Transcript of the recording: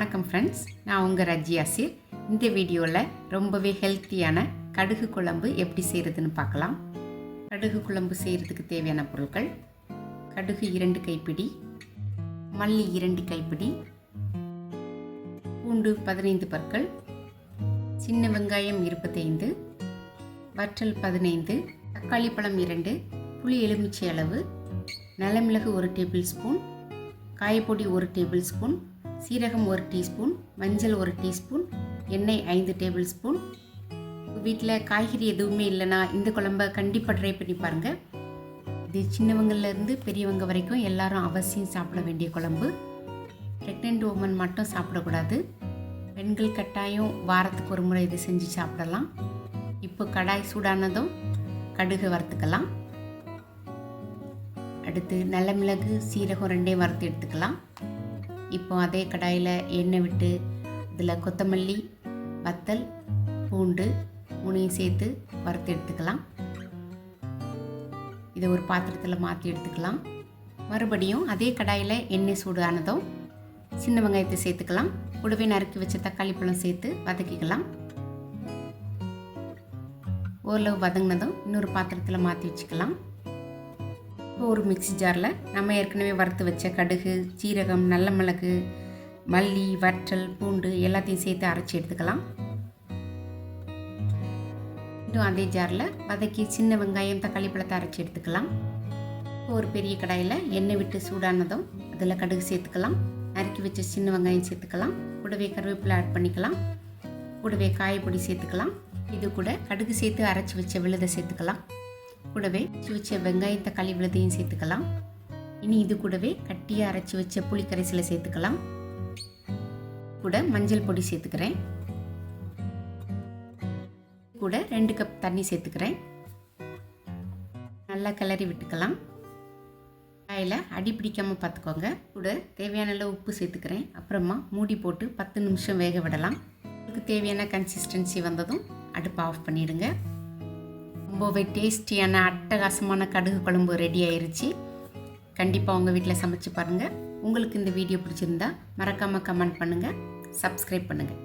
வணக்கம் ஃப்ரெண்ட்ஸ் நான் உங்கள் ரஜி அசீர். இந்த வீடியோவில் ரொம்பவே ஹெல்த்தியான கடுகு குழம்பு எப்படி செய்கிறதுன்னு பார்க்கலாம். கடுகு குழம்பு செய்கிறதுக்கு தேவையான பொருட்கள். கடுகு இரண்டு கைப்பிடி. மல்லி இரண்டு கைப்பிடி. பூண்டு பதினைந்து பற்கள். சின்ன வெங்காயம் இருபத்தைந்து. வற்றல் பதினைந்து. தக்காளி பழம் இரண்டு. புளி எலுமிச்சை அளவு. நலமிளகு ஒரு டேபிள் ஸ்பூன். காயப்பொடி ஒரு டேபிள் ஸ்பூன். சீரகம் ஒரு டீஸ்பூன் மஞ்சள் ஒரு டீஸ்பூன் எண்ணெய் ஐந்து டேபிள் ஸ்பூன். வீட்டில் காய்கறி எதுவுமே இல்லைன்னா இந்த குழம்ப கண்டிப்பாக ட்ரை பண்ணி பாருங்கள் இது சின்னவங்கள்லேருந்து பெரியவங்க வரைக்கும் எல்லாரும் அவசியம் சாப்பிட வேண்டிய குழம்பு. ப்ரெக்னென்ட் உமன் மட்டும் சாப்பிடக்கூடாது. பெண்கள் கட்டாயம் வாரத்துக்கு ஒரு முறை இது செஞ்சு சாப்பிடலாம். இப்போ கடாய் சூடானதும் கடுகு வறுத்துக்கலாம். அடுத்து நல்ல மிளகு சீரகம் ரெண்டையும் வறுத்து எடுத்துக்கலாம். இப்போ அதே கடாயில் எண்ணெய் விட்டு இதில் கொத்தமல்லி வத்தல் பூண்டு மூணையும் சேர்த்து வறுத்து எடுத்துக்கலாம். இதை ஒரு பாத்திரத்தில் மாற்றி எடுத்துக்கலாம். மறுபடியும் அதே கடாயில் எண்ணெய் சூடானதும் சின்ன வெங்காயத்தை சேர்த்துக்கலாம். கூடவே நறுக்கி வச்ச தக்காளி பழம் சேர்த்து வதக்கிக்கலாம். ஓரளவு வதங்கினதும் இன்னொரு பாத்திரத்தில் மாற்றி வச்சுக்கலாம். ஒரு மிக்ஸி ஜாரில் நம்ம ஏற்கனவே வறுத்து வச்ச கடுகு சீரகம் நல்ல மிளகு மல்லி வற்றல் பூண்டு எல்லாத்தையும் சேர்த்து அரைச்சி எடுத்துக்கலாம். இன்னும் அதே ஜாரில் வதக்கி சின்ன வெங்காயம் தக்காளி பழத்தை அரைச்சி எடுத்துக்கலாம். இப்போ ஒரு பெரிய கடாயில் எண்ணெய் விட்டு சூடானதும் அதில் கடுகு சேர்த்துக்கலாம். நறுக்கி வச்ச சின்ன வெங்காயம் சேர்த்துக்கலாம். கூடவே கருவேப்பிலை ஆட் பண்ணிக்கலாம். கூடவே காயப்பொடி சேர்த்துக்கலாம். இது கூட கடுகு சேர்த்து அரைச்சி வச்ச விழுதை சேர்த்துக்கலாம். கூடவே அரைச்சி வச்ச வெங்காயம் தக்காளி விழுதையும் சேர்த்துக்கலாம். இனி இது கூடவே கட்டியாக அரைச்சி வச்ச புளிக்கரைசலை சேர்த்துக்கலாம். கூட மஞ்சள் பொடி சேர்த்துக்கிறேன். கூட ரெண்டு கப் தண்ணி சேர்த்துக்கிறேன். நல்லா கிளறி விட்டுக்கலாம். காயில் அடி பிடிக்காமல் பார்த்துக்கோங்க. கூட தேவையான அளவு உப்பு சேர்த்துக்கிறேன். அப்புறமா மூடி போட்டு பத்து நிமிஷம் வேக விடலாம். உங்களுக்கு தேவையான கன்சிஸ்டன்சி வந்ததும் அடுப்பை ஆஃப் பண்ணிடுங்க. ரொம்பவே டேஸ்டியான அட்டகாசமான கடுகு குழம்பு ரெடி ஆயிருச்சு. கண்டிப்பாக உங்கள் வீட்டில் சமைச்சு பாருங்கள் உங்களுக்கு இந்த வீடியோ பிடிச்சிருந்தா மறக்காமல் கமெண்ட் பண்ணுங்கள் சப்ஸ்கிரைப் பண்ணுங்கள்